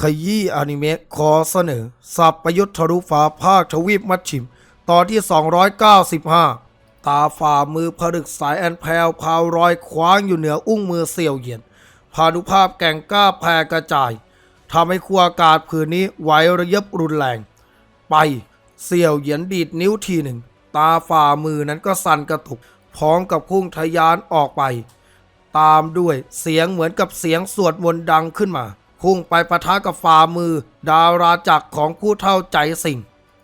ขยี้อนิเมะขอเสนอ สับประยุทธ์ทะลุฟ้าภาคทวีปมัดชิม ตอนที่ 295 ตาฝ่ามือผลึกสายแอนแพลวพาวรอยคว้างอยู่เหนืออุ้งมือเสี่ยวเหยียนพานุภาพแก่งกล้าแพร่กระจายทำให้ขั้วอากาศผืนนี้ไหวระยับรุนแรง ไปเสี่ยวเหยียนดีดนิ้วทีหนึ่ง ตาฝ่ามือนั้นก็สั่นกระตุก พร้อมกับพุ่งทะยานออกไป ตามด้วยเสียงเหมือนกับเสียงสวดมนต์ดังขึ้นมา พุ่งไปปะทะกับฝ่ามือ ดาราจักรของผู้เท่าใจสิ่ง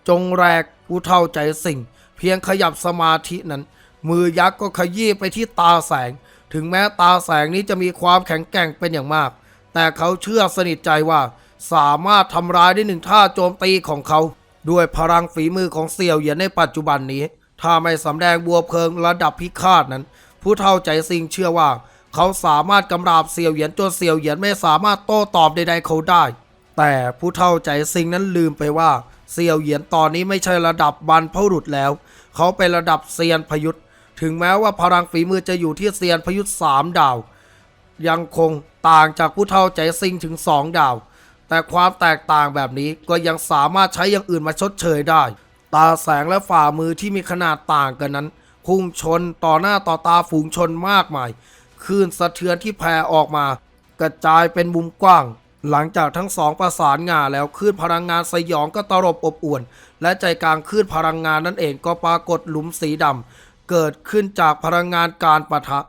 จงแรกผู้เท่าใจสิ่ง เพียงขยับสมาธินั้น มือยักษ์ก็ขยี้ไปที่ตาแสง ถึงแม้ตาแสงนี้จะมีความแข็งแกร่งเป็นอย่างมาก แต่เขาเชื่อสนิทใจว่า สามารถทำร้ายได้หนึ่งท่าโจมตีของเขา ด้วยพลังฝีมือของเสี่ยวเหยียนในปัจจุบันนี้ ถ้าไม่สำแดงบัวเพลิงระดับพิฆาตนั้น ผู้เท่าใจซิงเชื่อว่า เขาสามารถกำราบเสี่ยวเหยียนจนเสี่ยวเหยียนไม่สามารถโต้ตอบใดๆเขาได้ แต่ผู้เท่าใจซิงนั้นลืมไปว่าเสี่ยวเหยียนตอนนี้ไม่ใช่ระดับบรรพบุรุษแล้ว เขาเป็นระดับเซียนพยุทธถึงแม้ว่าพลังฝีมือจะอยู่ที่เซียนพยุทธสามดาว ยังคงต่างจากผู้เท่าใจซิงถึงสองดาว แต่ความแตกต่างแบบนี้ก็ยังสามารถใช้อย่างอื่นมาชดเชยได้ ตาแสงและฝ่ามือที่มีขนาดต่างกันนั้นพุ่งชนต่อหน้าต่อตาฝูงชนมากมาย คลื่นสะเทือนที่แผ่ออกมา กระจายเป็นมุมกว้าง หลังจากทั้งสองประสานงานแล้วคลื่นพลังงานสยองก็ตลบอบอวน และใจกลางคลื่นพลังงานนั่นเองก็ปรากฏหลุมสีดำเกิดขึ้นจากพลังงานการปะทะ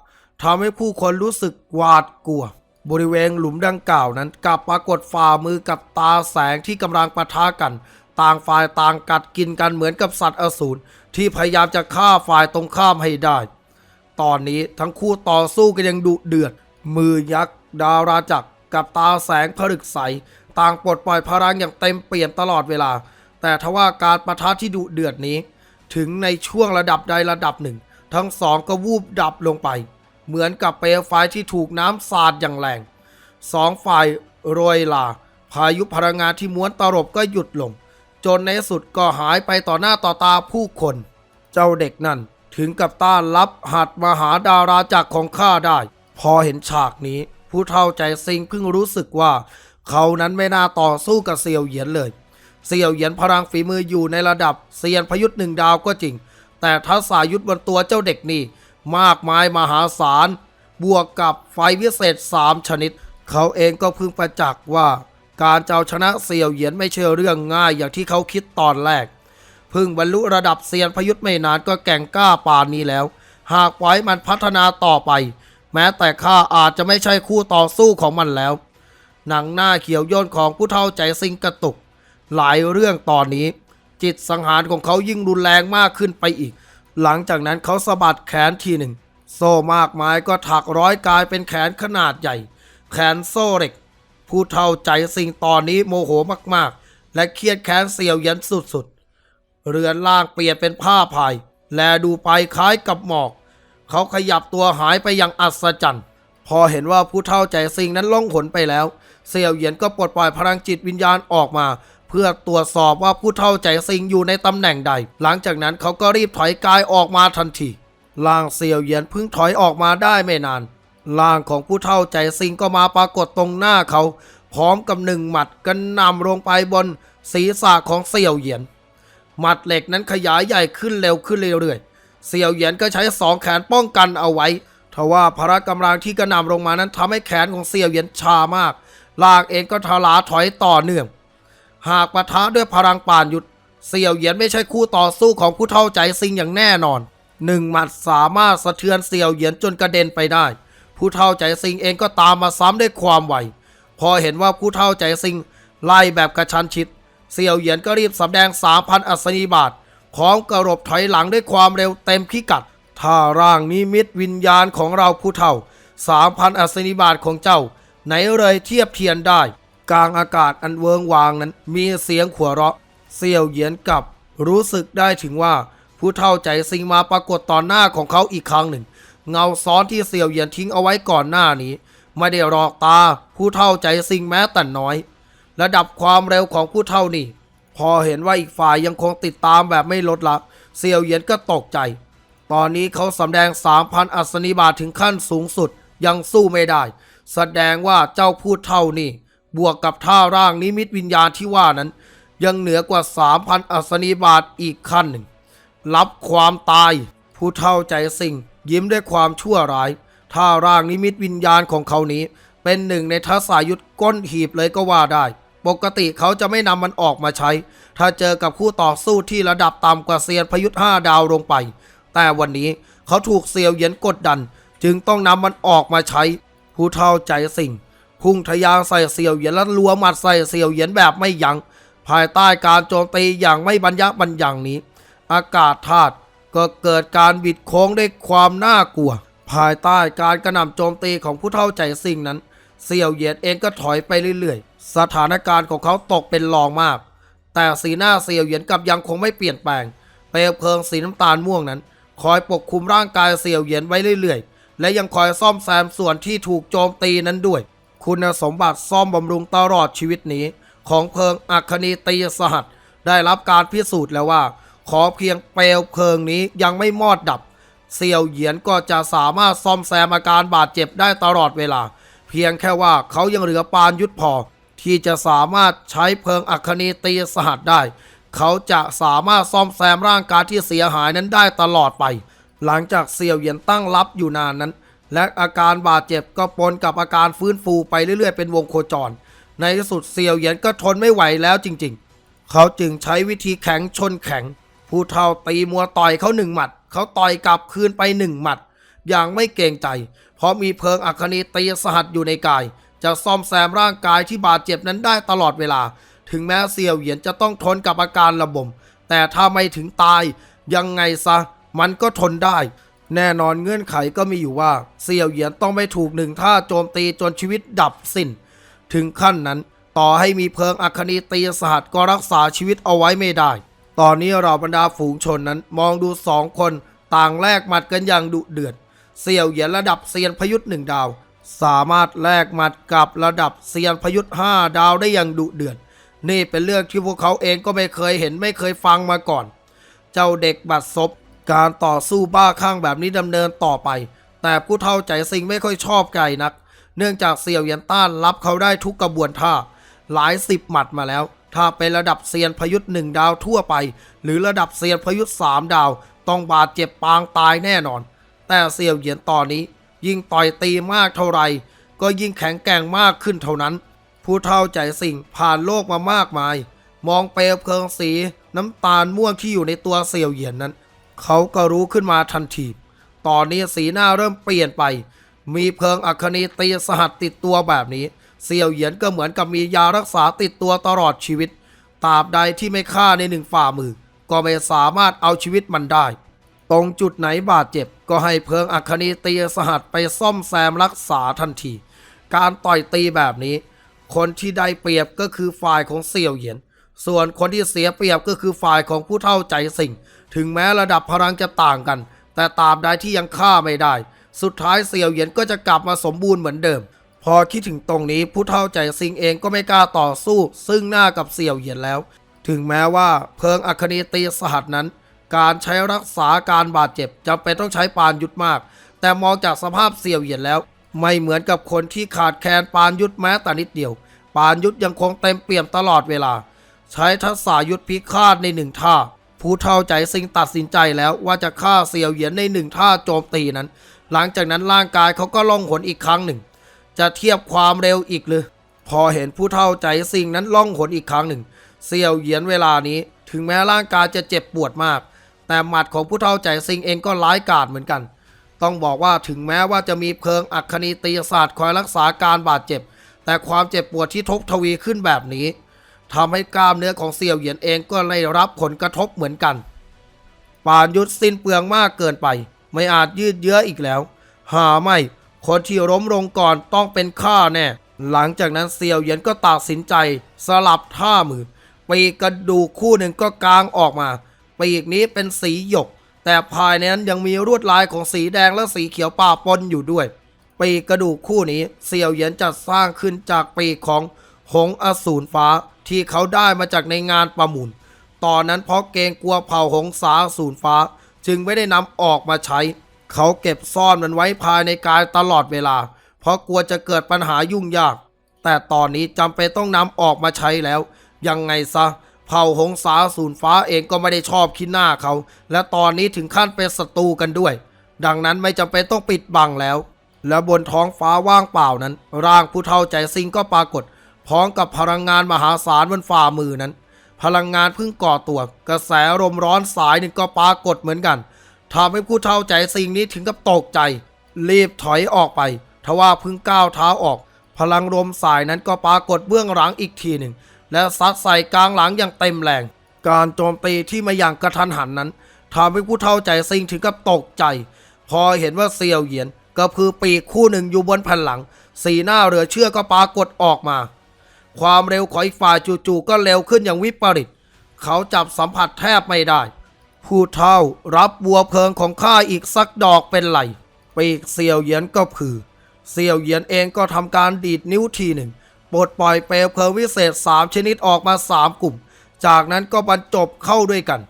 ทำให้ผู้คนรู้สึกหวาดกลัว บริเวณหลุมดังกล่าวนั้นกลับปรากฏฝ่ามือกับตาแสงที่กำลังปะทะกัน ต่างฝ่ายต่างกัดกินกันเหมือนกับสัตว์อสูรที่พยายามจะฆ่าฝ่ายตรงข้ามให้ได้ ตอนนี้ทั้งคู่ต่อสู้กันยังดุเดือด มือยักษ์ ดาราจักรกับตาแสงผลึกใส ต่างปลดปล่อยพลังอย่างเต็มเปี่ยมตลอดเวลา แต่ทว่าการประทะที่ดุเดือดนี้ ถึงในช่วงระดับใดระดับหนึ่ง ทั้งสองก็วูบดับลงไป เหมือนกับเปลวไฟที่ถูกน้ำสาดอย่างแรงสองฝ่ายโรยลา พายุพลังงานที่ม้วนตลบก็หยุดลง จนในสุดก็หายไปต่อหน้าต่อตาผู้คน เจ้าเด็กนั่น ถึงกับต้านรับหัดมาหาดาราจักรของข้าได้ พอเห็นฉากนี้ ผู้เท่าใจซิงเพิ่งรู้สึกว่า เขานั้นไม่น่าต่อสู้กับเซียวเหยียนเลย เซียวเหยียนพลังฝีมืออยู่ในระดับเซียนพยุทธ์หนึ่งดาวก็จริง แต่ทักษะยุทธบนตัวเจ้าเด็กนี่ มากมายมหาศาล บวกกับไฟวิเศษสามชนิด เขาเองก็เพิ่งประจักษ์ว่า การจะเอาชนะเซียวเหยียนไม่ใช่เรื่องง่ายอย่างที่เขาคิดตอนแรก เพิ่งบรรลุระดับเซียนพยุทธ์ไม่นานก็แก่งกล้าปานนี้แล้ว หากไว้มันพัฒนาต่อไป แม้แต่ข้าอาจจะไม่ใช่คู่ต่อสู้ของมันแล้ว หนังหน้าเขียวย่นของผู้เท่าใจซิงกระตุก หลายเรื่องตอนนี้ จิตสังหารของเขายิ่งรุนแรงมากขึ้นไปอีก หลังจากนั้นเขาสะบัดแขนทีหนึ่ง โซ่มากมายก็ถักร้อยกลายเป็นแขนขนาดใหญ่ แขนโซ่เหล็กผู้เท่าใจซิงตอนนี้โมโหมากๆ และเครียดแค้นเสียวยันสุดๆ เรือนล่างเปลี่ยนเป็นผ้าพาย แลดูไปคล้ายกับหมอก เขาขยับตัวหายไปอย่างอัศจรรย์ พอเห็นว่าผู้เท่าใจซิงนั้นล่องหนไปแล้วเสี่ยวเหยียนก็ปลดปล่อยพลังจิตวิญญาณออกมา เพื่อตรวจสอบว่าผู้เท่าใจซิงอยู่ในตำแหน่งใด หลังจากนั้นเขาก็รีบถอยกายออกมาทันทีร่างเสี่ยวเหยียนเพิ่งถอยออกมาได้ไม่นานร่างของผู้เท่าใจซิงก็มาปรากฏตรงหน้าเขา พร้อมกับหนึ่งหมัดกันนำลงไปบนศีรษะของเสี่ยวเหยียน หมัดเหล็กนั้นขยายใหญ่ขึ้นเร็วขึ้นเรื่อยๆ เสี่ยวเหยียนก็ใช้สองแขนป้องกันเอาไว้ ทว่าพละกำลังที่กระหน่ำลงมานั้นทำให้แขนของเสี่ยวเหยียนชามาก ลากเองก็ทลาถอยต่อเนื่อง หากปะทะด้วยพลังป่านหยุด เสี่ยวเหยียนไม่ใช่คู่ต่อสู้ของผู้เท่าใจซิงอย่างแน่นอนหนึ่งหมัดสามารถสะเทือนเสี่ยวเหยียนจนกระเด็นไปได้ ผู้เท่าใจซิงเองก็ตามมาซ้ำด้วยความไว พอเห็นว่าผู้เท่าใจซิงไล่แบบกระชันชิด เสี่ยวเหยียนก็รีบสำแดง 3,000 อัศนีบาทพร้อมกระรบถอยหลังด้วยความเร็วเต็มพิกัด ถ้าร่างนิมิตวิญญาณของเราผู้เท่า 3,000 อัศนีบาทของเจ้า ไหนเลยเทียบเทียนได้ กลางอากาศอันเวิงวางนั้นมีเสียงขัวเราะ เสี่ยวเหยียนกลับ รู้สึกได้ถึงว่าผู้เท่าใจซิงมาปรากฏต่อหน้าของเขาอีกครั้งหนึ่ง เงาซ้อนที่เสี่ยวเหยียนทิ้งเอาไว้ก่อนหน้านี้ ไม่ได้หลอกตาผู้เท่าใจซิงแม้แต่น้อย ระดับความเร็วของผู้เท่านี่ พอเห็นว่าอีกฝ่ายยังคงติดตามแบบไม่ลดละเสี่ยวเหยียนก็ตกใจ ตอนนี้เขาสำแดง 3,000 อัศนีบาทถึงขั้นสูงสุดยังสู้ไม่ได้ แสดงว่าเจ้าผู้เท่านี่บบวกกับท่าร่างนิมิตวิญญาณที่ว่านั้น ยังเหนือกว่า 3,000 อัศนีบาทอีกขั้นหนึ่ง รับความตาย ผู้เท่าใจสิ่ง ยิ้มด้วยความชั่วร้ายท่าร่างนิมิตวิญญาณของเขานี้ เป็นหนึ่งในทัศายุทธก้นหีบเลยก็ว่าได้ ปกติเขาจะไม่นำมันออกมาใช้ ถ้าเจอกับคู่ต่อสู้ที่ระดับต่ำกว่าเซียนพยุทธ์ห้าดาวลงไป แต่วันนี้เขาถูกเซียวเหยียนกดดัน จึงต้องนำมันออกมาใช้ ผู้เท่าใจสิ่ง พุ่งทะยานใส่เซียวเหยียนและลัวหมัดใส่เซียวเหยียนแบบไม่ยัง้งภายใต้การโจมตีอย่างไม่บรรยะบรรยังนี้ อากาศธาตุก็เกิดการบิดโค้งด้วยความน่ากลัว ภายใต้การกระหน่ำโจมตีของผู้เท่าใจสิ่งนั้น เซียวเหยียนเองก็ถอยไปเรื่อยๆ สถานการณ์ของเขาตกเป็นรองมาก แต่สีหน้าเซียวเหยียนกับยังคงไม่เปลี่ยนแปลง เปลวเพลิงสีน้ำตาลม่วงนั้น คอยปกคลุมร่างกายเซียวเหยียนไว้เรื่อยๆ และยังคอยซ่อมแซมส่วนที่ถูกโจมตีนั้นด้วย คุณสมบัติซ่อมบำรุงตลอดชีวิตนี้ ของเพลิงอัคนีตีสหัส ได้รับการพิสูจน์แล้วว่า ขอเพียงเปลวเพลิงนี้ยังไม่มอดดับเซียวเหยียนก็จะสามารถซ่อมแซมอาการบาดเจ็บได้ตลอดเวลา เพียงแค่ว่าเขายังเหลือปานยุทธพอ ที่จะสามารถใช้เพลิงอัคนีตีสหัสได้ เขาจะสามารถซ่อมแซมร่างกายที่เสียหายนั้นได้ตลอดไป หลังจากเซียวเหยียนตั้งรับอยู่นานนั้น และอาการบาดเจ็บก็ปนกับอาการฟื้นฟูไปเรื่อยๆเป็นวงโคจร ในที่สุดเซียวเหยียนก็ทนไม่ไหวแล้วจริง ๆ เขาจึงใช้วิธีแข็งชนแข็ง ผู้เท่าตีมัวต่อยเขาหนึ่งหมัด เขาต่อยกลับคืนไปหนึ่งหมัด อย่างไม่เกรงใจ เพราะมีเพลิงอัคนีตีสหัสอยู่ในกาย จะซ่อมแซมร่างกายที่บาดเจ็บนั้นได้ตลอดเวลา ถึงแม้เซียวเหยียนจะต้องทนกับอาการระบม แต่ถ้าไม่ถึงตาย ยังไงซะ มันก็ทนได้ แน่นอนเงื่อนไขก็มีอยู่ว่าเซียวเหยียนต้องไม่ถูกหนึ่งท่าโจมตีจนชีวิตดับสิ้น ถึงขั้นนั้นต่อให้มีเพลิงอัคนีตีสหัสก็รักษาชีวิตเอาไว้ไม่ได้ ตอนนี้เราบรรดาฝูงชนนั้นมองดูสองคนต่างแลกหมัดกันอย่างดุเดือด เสี่ยวเหยียนระดับเซียนพยุทธ์หนึ่งดาว สามารถแลกหมัดกับระดับเซียนพยุทธ์ห้าดาวได้อย่างดุเดือด นี่เป็นเรื่องที่พวกเขาเองก็ไม่เคยเห็นไม่เคยฟังมาก่อน เจ้าเด็กบัดซบการต่อสู้บ้าคลั่งแบบนี้ดำเนินต่อไป แต่ผู้เท่าใจสิงไม่ค่อยชอบไก่นัก เนื่องจากเสี่ยวเหยียนต้านรับเขาได้ทุกกระบวนท่า หลายสิบหมัดมาแล้ว ถ้าเป็นระดับเซียนพยุทธ์หนึ่งดาวทั่วไป หรือระดับเซียนพยุทธ์สามดาว ต้องบาดเจ็บปางตายแน่นอน แต่เสี่ยวเหยียนตอนนี้ ยิ่งต่อยตีมากเท่าไรก็ยิ่งแข็งแกร่งมากขึ้นเท่านั้น ผู้เท่าใจสิ่งผ่านโลกมามากมาย มองเปลวเพลิงสีน้ำตาลม่วงที่อยู่ในตัวเสี่ยวเหยียนนั้น เขาก็รู้ขึ้นมาทันทีตอนนี้สีหน้าเริ่มเปลี่ยนไป มีเพลิงอัคนีตีสหัสติดตัวแบบนี้ เสี่ยวเหยียนก็เหมือนกับมียารักษาติดตัวตลอดชีวิตตราบใดที่ไม่ฆ่าในหนึ่งฝ่ามือ ก็ไม่สามารถเอาชีวิตมันได้ ตรงจุดไหนบาดเจ็บ ก็ให้เพิงอัคนีตีสหัสไปซ่อมแซมรักษาทันที การต่อยตีแบบนี้ คนที่ได้เปรียบก็คือฝ่ายของเสี่ยวเหยียน ส่วนคนที่เสียเปรียบก็คือฝ่ายของผู้เท่าใจสิ่ง ถึงแม้ระดับพลังจะต่างกัน แต่ตาบใดที่ยังฆ่าไม่ได้ สุดท้ายเสี่ยวเหยียนก็จะกลับมาสมบูรณ์เหมือนเดิม พอคิดถึงตรงนี้ผู้เท่าใจสิงเองก็ไม่กล้าต่อสู้ ซึ่งหน้ากับเสี่ยวเหยียนแล้ว ถึงแม้ว่าเพิงอัคนีตีสหัสนั้น การใช้รักษาการบาดเจ็บจำเป็นต้องใช้ปานยุทธมาก แต่มองจากสภาพเสี่ยวเหยียนแล้ว ไม่เหมือนกับคนที่ขาดแคลนปานยุทธแม้แต่นิดเดียว ปานยุทธยังคงเต็มเปี่ยมตลอดเวลา ใช้ทักษะยุทธพิฆาตในหนึ่งท่า ผู้เท่าใจสิงตัดสินใจแล้วว่าจะฆ่าเสี่ยวเหยียนในหนึ่งท่าโจมตีนั้น หลังจากนั้นร่างกายเขาก็ล่องหนอีกครั้งหนึ่ง จะเทียบความเร็วอีกหรือพอเห็นผู้เท่าใจสิ่งนั้นล่องหนอีกครั้งหนึ่ง เสี่ยวเหยียนเวลานี้ ถึงแม้ร่างกายจะเจ็บปวดมาก แต่หมัดของผู้เท่าใจสิงเองก็ร้ายกาจเหมือนกัน ต้องบอกว่าถึงแม้ว่าจะมีเพลิงอัคนีตีศาสตร์คอยรักษาการบาดเจ็บ แต่ความเจ็บปวดที่ทบทวีขึ้นแบบนี้ทำให้กล้ามเนื้อของเสี่ยวเหยียนเองก็ได้รับผลกระทบเหมือนกันปานยุทธสิ้นเปลืองมากเกินไป ไม่อาจยืดเยื้ออีกแล้ว หาไม่ คนที่ล้มลงก่อนต้องเป็นข้าแน่ หลังจากนั้นเซียวเหยียนก็ตัดสินใจ สลับท่ามือปีกกระดูกคู่หนึ่งก็กางออกมา ปีกนี้เป็นสีหยก แต่ภายในนั้นยังมีลวดลายของสีแดงและสีเขียวป่าปนอยู่ด้วย ปีกกระดูกคู่นี้เซียวเหยียนจัดสร้างขึ้นจากปีกของหงอสูรฟ้าที่เขาได้มาจากในงานประมูล ตอนนั้นเพราะเกรงกลัวเผ่าหงสาสูรฟ้า จึงไม่ได้นำออกมาใช้ เขาเก็บซ่อนมันไว้ภายในกายตลอดเวลา เพราะกลัวจะเกิดปัญหายุ่งยาก แต่ตอนนี้จำเป็นต้องนำออกมาใช้แล้ว ยังไงซะ เผ่าหงสาสูนฟ้าเองก็ไม่ได้ชอบขี้หน้าเขา และตอนนี้ถึงขั้นเป็นศัตรูกันด้วย ดังนั้นไม่จำเป็นต้องปิดบังแล้ว และบนท้องฟ้าว่างเปล่านั้น ร่างผู้เฒ่าใจซิงก็ปรากฏ พร้อมกับพลังงานมหาศาลบนฝ่ามือนั้น พลังงานเพิ่งก่อตัว กระแสลมร้อนสายหนึ่งก็ปรากฏเหมือนกันทำให้ผู้เฒ่าใจซิงนี้ถึงกับตกใจ รีบถอยออกไปทว่าเพิ่งก้าวเท้าออก พลังลมสายนั้นก็ปรากฏเบื้องหลังอีกทีหนึ่ง และซัดใส่กลางหลังอย่างเต็มแรง การโจมตีที่มาอย่างกระทันหันนั้นทำให้ผู้เฒ่าใจซิงถึงกับตกใจ พอเห็นว่าเซียวเหยียนกระพือปีกคู่หนึ่งอยู่บนแผ่นหลัง สีหน้าเหลือเชื่อก็ปรากฏออกมา ความเร็วของอีกฝ่ายจู่ๆก็เร็วขึ้นอย่างวิปริต เขาจับสัมผัสแทบไม่ได้ ผู้เท่ารับบัวเพลิงของข้าอีกสักดอกเป็นไหลปีกเซียวเหยียนก็พือเซียวเหยียนเองก็ทำการดีดนิ้วทีหนึ่ง ปลดปล่อยเปลวเพลิงวิเศษสามชนิดออกมาสามกลุ่ม จากนั้นก็บรรจบเข้าด้วยกัน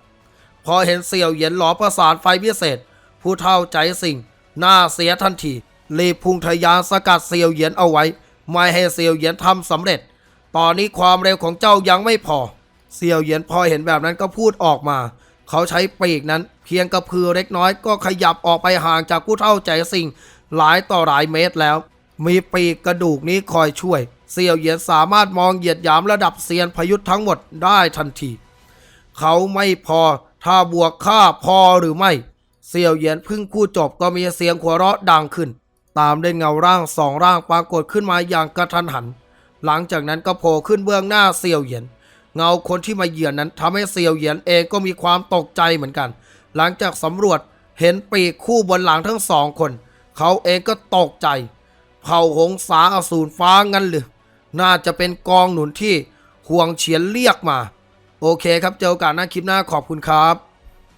พอเห็นเสี่ยวเหยียนหลอประสานไฟพิเศษ ผู้เท่าใจสิ่ง หน้าเสียทันทีรีบพุ่งทะยานสกัดเสี่ยวเหยียนเอาไว้ ไม่ให้เสี่ยวเหยียนทำสำเร็จ ตอนนี้ความเร็วของเจ้ายังไม่พอ เสี่ยวเหยียนพอเห็นแบบนั้นก็พูดออกมา เขาใช้ปีกนั้น เพียงกระพือเล็กน้อยก็ขยับออกไปห่างจากผู้เท่าใจสิ่ง หลายต่อหลายเมตรแล้ว มีปีกกระดูกนี้คอยช่วย เสี่ยวเหยียนสามารถมองเหยียดหยามระดับเซียนพยุทธ์ทั้งหมดได้ทันที เขาไม่พอถ้าบวกค่าพอหรือไม่ เสี่ยวเหยียนพิ่งพูดจบก็มีเสียงหัวเราะดังขึ้น ตามด้วยเงาร่างสองร่างปรากฏขึ้นมาอย่างกระทันหัน หลังจากนั้นก็โผล่ขึ้นเบื้องหน้าเสี่ยวเหยียน เงาคนที่มาเหยียนนั้นทำให้เสี่ยวเหยียนเองก็มีความตกใจเหมือนกัน หลังจากสำรวจเห็นปีกคู่บนหลังทั้งสองคน เขาเองก็ตกใจ เผ่าหงสาอสูรฟ้างั้นหรือ น่าจะเป็นกองหนุนที่ห่วงเฉียนเรียกมา โอเคครับเจอกันหน้าคลิปหน้าขอบคุณครับ